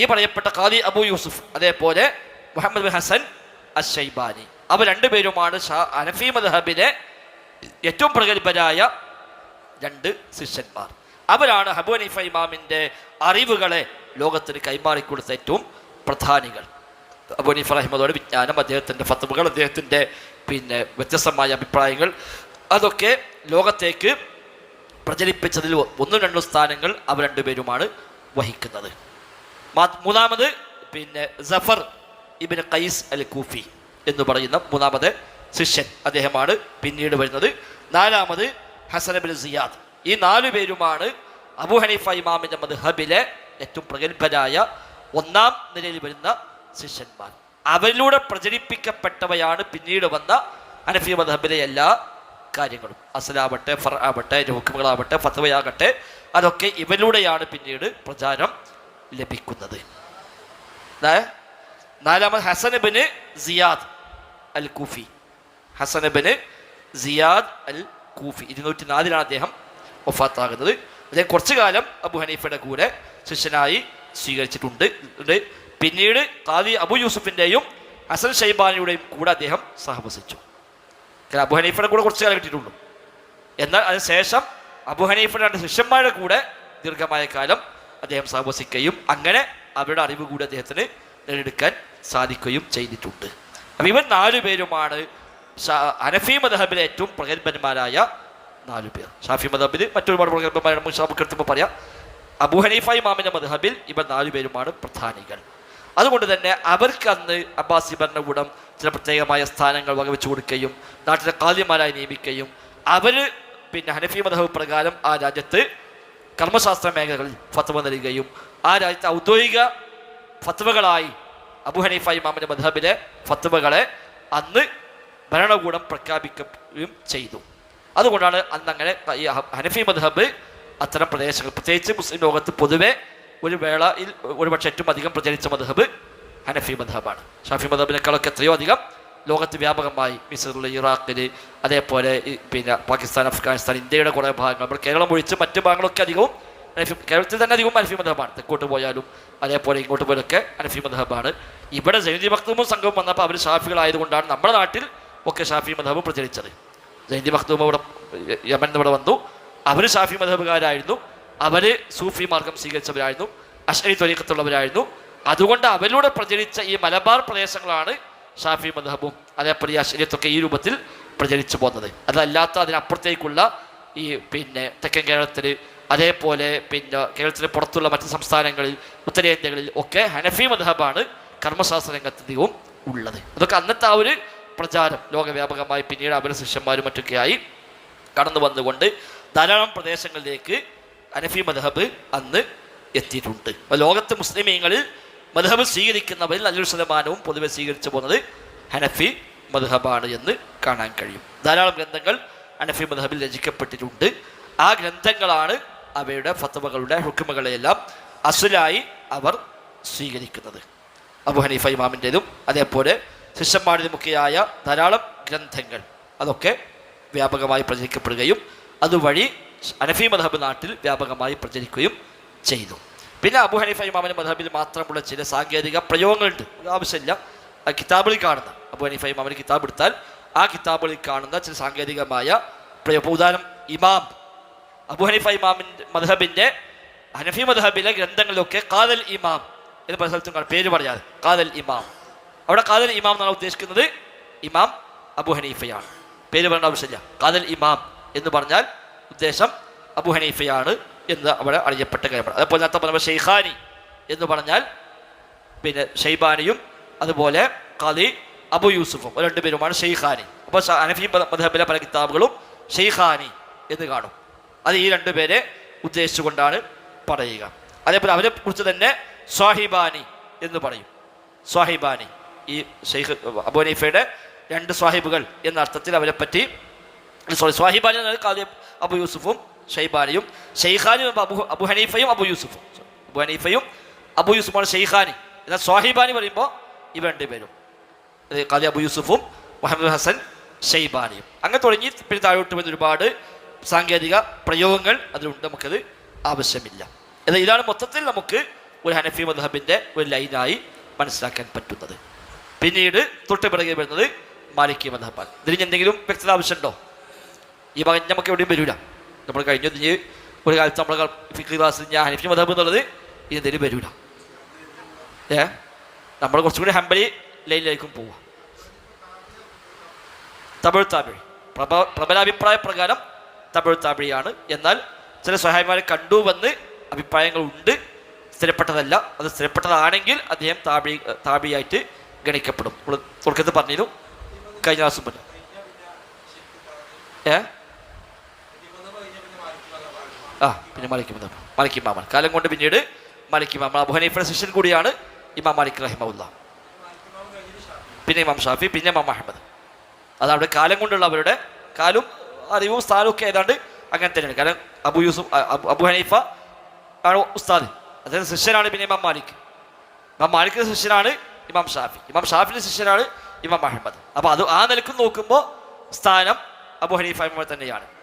ഈ പറയപ്പെട്ട khadi Abu Yusuf അതേപോലെ മുഹമ്മദ് ബിൻ ഹസൻ അഷൈബാനി അവർ രണ്ടുപേരുമാണ് ഷാ അനഫി മദ്ഹബിലെ ഏറ്റവും പ്രഗത്ഭരായ രണ്ട് ശിഷ്യന്മാർ. അവരാണ് ഹബു അനീഫ ഇമാമിന്റെ അറിവുകളെ ലോകത്തിന് കൈമാറിക്കൊടുത്ത ഏറ്റവും പ്രധാനികൾ. അബു അനീഫ് റഹിമദോടെ വിജ്ഞാനം അദ്ദേഹത്തിന്റെ ഫത്തുവകൾ അദ്ദേഹത്തിന്റെ പിന്നെ വ്യത്യസ്തമായ അഭിപ്രായങ്ങൾ അതൊക്കെ ലോകത്തേക്ക് പ്രചരിപ്പിച്ചതിൽ ഒന്നും രണ്ടും സ്ഥാനങ്ങൾ അവ രണ്ടുപേരുമാണ് വഹിക്കുന്നത്. മൂന്നാമത് പിന്നെ ജഫർ ഇബിൻ ഖൈസ് അൽ കൂഫി എന്ന് പറയുന്ന മൂന്നാമത് ശിഷ്യൻ അദ്ദേഹമാണ് പിന്നീട് വരുന്നത്. നാലാമത് ഹസൻ അബിൻ സിയാദ്. ഈ നാലു പേരുമാണ് അബു ഹനീഫ ഇമാമിന്റെ മദ്ഹബിലെ ഏറ്റവും പ്രഗത്ഭരായ ഒന്നാം നിലയിൽ വരുന്ന ശിഷ്യന്മാർ. അവരിലൂടെ പ്രചരിപ്പിക്കപ്പെട്ടവയാണ് പിന്നീട് വന്ന അനഫി മദ്ഹബിലെ എല്ലാ കാര്യങ്ങളും. അസലാവട്ടെ ഫർ ആവട്ടെ രോഗങ്ങളാവട്ടെ ഫത്വയാകട്ടെ അതൊക്കെ ഇവരിലൂടെയാണ് പിന്നീട് പ്രചാരം ലഭിക്കുന്നത്. നാലാമത് ഹസനബിന് സിയാദ് അൽ കൂഫി ഹസനബിന് സിയാദ് അൽ കൂഫി ഇരുന്നൂറ്റി നാലിലാണ് അദ്ദേഹം ഒഫാത്താകുന്നത് അദ്ദേഹം കുറച്ചു കാലം അബു ഹനീഫയുടെ കൂടെ ശിഷ്യനായി സ്വീകരിച്ചിട്ടുണ്ട്. പിന്നീട് കാദി അബു യൂസുഫിന്റെയും ഹസൻ ഷൈബാനിയുടെയും കൂടെ അദ്ദേഹം സഹവസിച്ചു. കാരണം അബു ഹനീഫയുടെ കൂടെ കുറച്ചു കാലം കിട്ടിയിട്ടുള്ളൂ. എന്നാൽ അതിനുശേഷം അബു ഹനീഫയുടെ രണ്ട് ശിഷ്യന്മാരുടെ കൂടെ ദീർഘമായ കാലം അദ്ദേഹം സഹവസിക്കുകയും അങ്ങനെ അവരുടെ അറിവ് കൂടി അദ്ദേഹത്തിന് നേടിയെടുക്കാൻ സാധിക്കുകയും ചെയ്തിട്ടുണ്ട്. അപ്പം ഇവൻ നാലു പേരുമാണ് അനഫി മദഹബിലെ ഏറ്റവും പ്രഗത്ഭന്മാരായ നാലു പേർ. ഷാഫി മദഹബിൽ മറ്റൊരുപാട് പ്രഗത്ഭന്മാരാണ്. നമുക്ക് എടുത്തുമ്പോൾ പറയാം. അബു ഹനീഫ ഇമാമിന്റെ മദഹബിൽ ഇവർ നാലു പേരുമാണ് പ്രധാനികൾ. അതുകൊണ്ട് തന്നെ അവർക്ക് അന്ന് അബ്ബാസി ഭരണകൂടം ചില പ്രത്യേകമായ സ്ഥാനങ്ങൾ വകവെച്ചു കൊടുക്കുകയും നാട്ടിലെ കാദ്യമാരായി നിയമിക്കുകയും അവർ പിന്നെ ഹനഫി മദഹബ് പ്രകാരം ആ രാജ്യത്ത് കർമ്മശാസ്ത്ര മേഖലകളിൽ ഫത്വ നൽകുകയും ആ രാജ്യത്തെ ഔദ്യോഗിക ഫത്വകളായി അബു ഹനീഫ ഇമാമിന്റെ മദഹബിലെ ഫത്വകളെ അന്ന് ഭരണകൂടം പ്രഖ്യാപിക്കുകയും ചെയ്തു. അതുകൊണ്ടാണ് അന്ന് അങ്ങനെ ഈ ഹനഫി മദ്ഹബ് അത്തരം പ്രദേശങ്ങൾ പ്രത്യേകിച്ച് മുസ്ലിം ലോകത്ത് പൊതുവെ ഒരു വേളയിൽ ഒരുപക്ഷെ ഏറ്റവും അധികം പ്രചരിച്ച മദ്ഹബ് ഹനഫി മദ്ഹബാണ്. ഷാഫി മധബിനേക്കാളൊക്കെ എത്രയോ അധികം ലോകത്ത് വ്യാപകമായി മിസറിൽ ഇറാഖിൽ അതേപോലെ പിന്നെ പാകിസ്ഥാൻ അഫ്ഗാനിസ്ഥാൻ ഇന്ത്യയുടെ കുറേ ഭാഗങ്ങൾ. നമ്മൾ കേരളം ഒഴിച്ച് മറ്റു ഭാഗങ്ങളൊക്കെ അധികവും അനഫി കേരളത്തിൽ തന്നെ അധികവും അനഫി മദ്ഹബാണ് തെക്കോട്ട് പോയാലും അതേപോലെ ഇങ്ങോട്ട് പോയാലൊക്കെ അനഫി മദ്ഹബാണ് ഇവിടെ ജൈന്തി ഭക്തവും സംഘവും വന്നപ്പോൾ അവർ ഷാഫികളായതുകൊണ്ടാണ് നമ്മുടെ നാട്ടിൽ ഒക്കെ ഷാഫി മദ്ഹബ് പ്രചരിച്ചത്. ജൈന്തി ഭക്തവും ഇവിടെ യമൻ ഇവിടെ വന്നു. അവർ ഷാഫി മധബുകാരായിരുന്നു അവർ സൂഫി മാർഗം സ്വീകരിച്ചവരായിരുന്നു. അഷ്രി ത്വരീക്കത്തുള്ളവരായിരുന്നു അതുകൊണ്ട് അവരിലൂടെ പ്രചരിച്ച ഈ മലബാർ പ്രദേശങ്ങളാണ് ഷാഫി മദ്ഹബും അതേപോലെ ഈ അഷരിയത്തൊക്കെ ഈ രൂപത്തിൽ പ്രചരിച്ചു പോകുന്നത്. അതല്ലാത്ത അതിനപ്പുറത്തേക്കുള്ള ഈ പിന്നെ തെക്കൻ കേരളത്തിൽ അതേപോലെ പിന്നെ കേരളത്തിന് പുറത്തുള്ള മറ്റ് സംസ്ഥാനങ്ങളിൽ ഉത്തരേന്ത്യകളിൽ ഒക്കെ ഹനഫി മദ്ഹബാണ് കർമ്മശാസ്ത്ര രംഗത്തധികവും ഉള്ളത്. അതൊക്കെ അന്നത്തെ ആ ഒരു പ്രചാരം ലോകവ്യാപകമായി പിന്നീട് അവരുടെ ശിഷ്യന്മാരും മറ്റൊക്കെയായി കടന്നു വന്നുകൊണ്ട് ധാരാളം പ്രദേശങ്ങളിലേക്ക് ഹനഫി മദ്ഹബ് അന്ന് എത്തിയിട്ടുണ്ട്. അപ്പോൾ ലോകത്ത് മുസ്ലിമീങ്ങളിൽ മദ്ഹബ് സ്വീകരിക്കുന്നവരിൽ നല്ലൊരു ശതമാനവും പൊതുവെ സ്വീകരിച്ചു പോകുന്നത് ഹനഫി മദ്ഹബാണ് എന്ന് കാണാൻ കഴിയും. ധാരാളം ഗ്രന്ഥങ്ങൾ ഹനഫി മദ്ഹബിൽ രചിക്കപ്പെട്ടിട്ടുണ്ട്. ആ ഗ്രന്ഥങ്ങളാണ് അവയുടെ ഫത്തവകളുടെ ഹുക്കുമകളെയെല്ലാം അസുലായി അവർ സ്വീകരിക്കുന്നത്. അബു ഹനീഫ ഇമാമിന്റെതും അതേപോലെ ശിഷ്യന്മാരുമൊക്കെയായ ധാരാളം ഗ്രന്ഥങ്ങൾ അതൊക്കെ വ്യാപകമായി പ്രചരിക്കപ്പെടുകയും അതുവഴി അനഫി മധബ് നാട്ടിൽ വ്യാപകമായി പ്രചരിക്കുകയും ചെയ്തു. പിന്നെ അബു ഹനീഫ ഇമാമിന്റെ മധബിൽ മാത്രമുള്ള ചില സാങ്കേതിക പ്രയോഗങ്ങളുണ്ട്. ആവശ്യമില്ല. ആ കിതാബിൽ കാണുന്ന അബു ഹനീഫ ഇമാമിന്റെ കിതാബ് എടുത്താൽ ആ കിതാബിൽ കാണുന്ന ചില സാങ്കേതികമായ പ്രയോഗം ഉദാഹരണം ഇമാം. അബു ഹനീഫ ഇമാമിന്റെ മധബിന്റെ ഹനഫി മധബിലെ ഗ്രന്ഥങ്ങളിലൊക്കെ കാതൽ ഇമാം എന്ന് പല സ്ഥലത്തും കാണും. പേര് പറയാതെ. കാതൽ ഇമാം. അവിടെ കാതൽ ഇമാം എന്നാണ് ഉദ്ദേശിക്കുന്നത്. ഇമാം അബു ഹനീഫയാണ്. പേര് പറയേണ്ട ആവശ്യമില്ല. കാതൽ ഇമാം എന്ന് പറഞ്ഞാൽ ഉദ്ദേശം അബു ഹനീഫയാണ്. എന്ന് അവിടെ അറിയപ്പെട്ട കാര്യമാണ്. അതേപോലെ നേരത്തെ പറഞ്ഞ ഷെയ്ഖാനി എന്ന് പറഞ്ഞാൽ പിന്നെ ഷെയ്ബാനിയും അതുപോലെ ഖാദി അബു യൂസുഫും. രണ്ടുപേരുമാണ് ഷെയ്ഖാനി. അപ്പോൾ അനഫി മധബിലെ പല കിതാബുകളും ഷെയ്ഖാനി എന്ന് കാണും. അത് ഈ രണ്ടുപേരെ ഉദ്ദേശിച്ചുകൊണ്ടാണ് പറയുക. അതേപോലെ അവരെ കുറിച്ച് തന്നെ സ്വാഹിബാനി എന്ന് പറയും. സ്വാഹിബാനി. ഈ ഷെയ്ഖ് അബു അനീഫയുടെ രണ്ട് സ്വാഹിബുകൾ എന്ന അർത്ഥത്തിൽ അവരെ പറ്റി സോറി സ്വാഹിബാനി എന്നാൽ ഖാദി അബു യൂസുഫും ഷെയ്ബാനിയും ഷെയ്ഖാനിയും അബു അബു ഹനീഫയും അബു യൂസുഫും. അബു ഹനീഫയും അബു യൂസുഫാണ് ഷെയ്ഖാനി. എന്നാൽ സ്വാഹിബാനി പറയുമ്പോൾ ഇവ രണ്ടുപേരും. കാലി അബു യൂസുഫും മുഹമ്മദ് ഹസൻ ഷെയ്ബാനിയും. അങ്ങനെ തുടങ്ങി പിന്നെ താഴോട്ട് വരുന്ന ഒരുപാട് സാങ്കേതിക പ്രയോഗങ്ങൾ അതിലുണ്ട്. നമുക്കത് ആവശ്യമില്ല. എന്നാൽ ഇതാണ് മൊത്തത്തിൽ നമുക്ക് ഒരു ഹനഫി മദ്ഹബിന്റെ ഒരു ലൈനായി മനസ്സിലാക്കാൻ പറ്റുന്നത്. പിന്നീട് തൊട്ട് പിറകെ വരുന്നത് മാലിക്കി മദ്ഹബാണ്. ഇതിന് എന്തെങ്കിലും വ്യക്തത ആവശ്യമുണ്ടോ? ഈ ഭാഗം നമുക്ക് എവിടെയും വരില്ല നമ്മൾ കഴിഞ്ഞ. ഇതിന് ഒരു കാലത്ത് നമ്മൾ ക്ലാസ്സിൽ ഞാൻ ഹനീഫ് മതബ് എന്നുള്ളത് ഇനി എന്തെങ്കിലും വരില്ല ഏ? നമ്മൾ കുറച്ചും കൂടി ഹംബലി ലൈനിലേക്കും പോവുക തമിഴ് താമിഴ്. പ്രഭ പ്രബലാഭിപ്രായ പ്രകാരം തമിഴ് താമിഴിയാണ് എന്നാൽ ചില സഹായിമാരെ കണ്ടുവന്ന് അഭിപ്രായങ്ങളുണ്ട്. സ്ഥിരപ്പെട്ടതല്ല. അത് സ്ഥിരപ്പെട്ടതാണെങ്കിൽ അദ്ദേഹം താപി താപിയായിട്ട് ഗണിക്കപ്പെടും. തുടക്കത്തിൽ പറഞ്ഞിരുന്നു. കഴിഞ്ഞ ദിവസം പറഞ്ഞു ഏ? ആ പിന്നെ മാലിക് മലിക്കും മാമൻ കാലം കൊണ്ട് പിന്നീട് മാലിക് മാമൻ അബു ഹനീഫയുടെ ശിഷ്യൻ കൂടിയാണ് ഇമാം മാലിക് റഹിമുല്ല പിന്നെ ഇമാം ഷാഫി പിന്നെ ഇമാം അഹമ്മദ്. അത് അവിടെ കാലം കൊണ്ടുള്ള അവരുടെ കാലും അറിവും സ്ഥാനവും ഒക്കെ ഏതാണ്ട് അങ്ങനെ തന്നെയാണ്. കാരണം അബു യൂസുഫ് അബു- ഹനീഫ ആണ് ഉസ്താദ്. അദ്ദേഹം ശിഷ്യനാണ് പിന്നെ ഇമാം മാലിക്. ഇമാം മാലിക്കിന് ശിഷ്യനാണ് ഇമാം ഷാഫി. ഇമാം ഷാഫിന്റെ ശിഷ്യനാണ് ഇമാം അഹമ്മദ്. അപ്പോൾ അത് ആ നിലയ്ക്ക് നോക്കുമ്പോൾ സ്ഥാനം അബു ഹനീഫ തന്നെയാണ്.